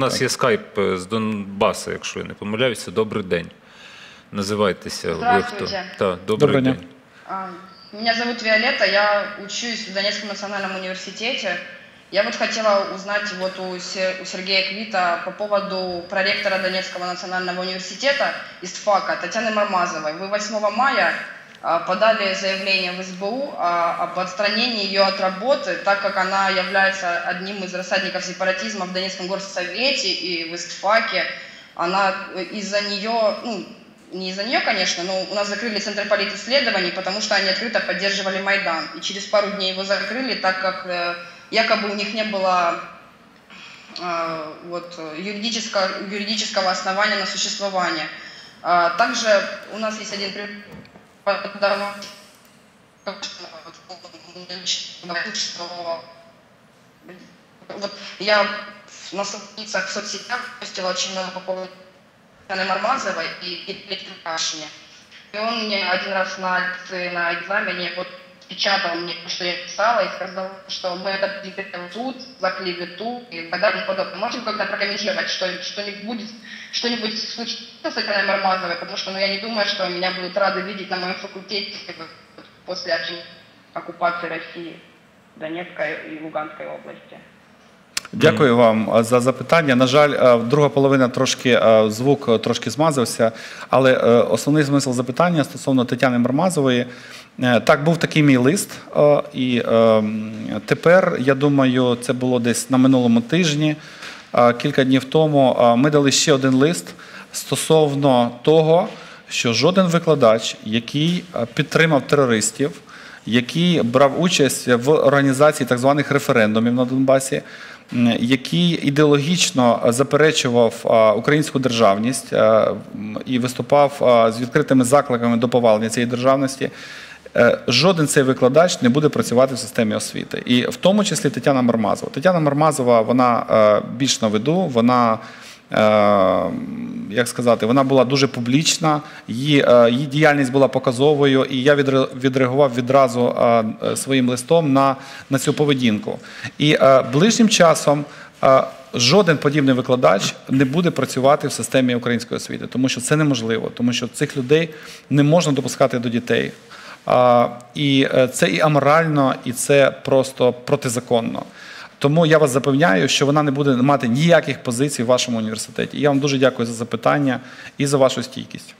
нас є скайп з Донбаса, якщо я не помиляюся. Добрий день. Називайтеся. Ви хто? Здравствуйте. Так, добрий Доброго дня. день. А, Меня зовут Виолетта, я учусь в Донецком национальном университете. Я вот хотела узнать вот у, у Сергея Квита по поводу проректора Донецкого национального университета из ФАКа Татьяны Мармазовой. Вы 8 мая подали заявление в СБУ а, об отстранении ее от работы, так как она является одним из рассадников сепаратизма в Донецком горсовете и в ИСТФАКе. Она э, из-за нее, ну, не из-за нее, конечно, но у нас закрыли Центр политисследований, потому что они открыто поддерживали Майдан. И через пару дней его закрыли, так как э, якобы у них не было э, вот, юридического, юридического основания на существование. А, Также у нас есть один преподаватель, говорит, что вот я на страницах в соцсетях постила очень много по поводу Татьяны Мармазовой и Петри Кашине. И он мне один раз на на экзамене вот печатал мне, что я писала, и сказал, что мы это прикрепим в суд за клевету и так далее и подобное. Можете когда прокомментировать, что что-нибудь будет, что-нибудь случится с Татьяной Мармазовой, потому что ну, я не думаю, что меня будут рады видеть на моем факультете после оккупации России, Донецкой и Луганской области. Дякую вам за запитання. На жаль, друга половина трошки звук трошки змазався, але е, основний смисл запитання стосовно Тетяни Мармазової. Е, Так, був такий мій лист, і е, тепер я думаю, це було десь на минулому тижні, кілька днів тому. Ми дали ще один лист стосовно того, що жоден викладач, який підтримав терористів, який брав участь в організації так званих референдумів на Донбасі, який ідеологічно заперечував українську державність і виступав з відкритими закликами до повалення цієї державності. е, Жоден цей викладач не буде працювати в системі освіти, і в тому числі Тетяна Мармазова. Тетяна Мармазова вона е, більш на виду, вона е, як сказати, вона була дуже публічна, її, е, її діяльність була показовою, і я відре- відреагував відразу е, е, своїм листом на, на цю поведінку. І е, ближнім часом е, жоден подібний викладач не буде працювати в системі української освіти, тому що це неможливо, тому що цих людей не можна допускати до дітей. І е, це і аморально, і це просто протизаконно. Тому я вас запевняю, що вона не буде мати ніяких позицій в вашому університеті. І я вам дуже дякую за запитання і за вашу стійкість.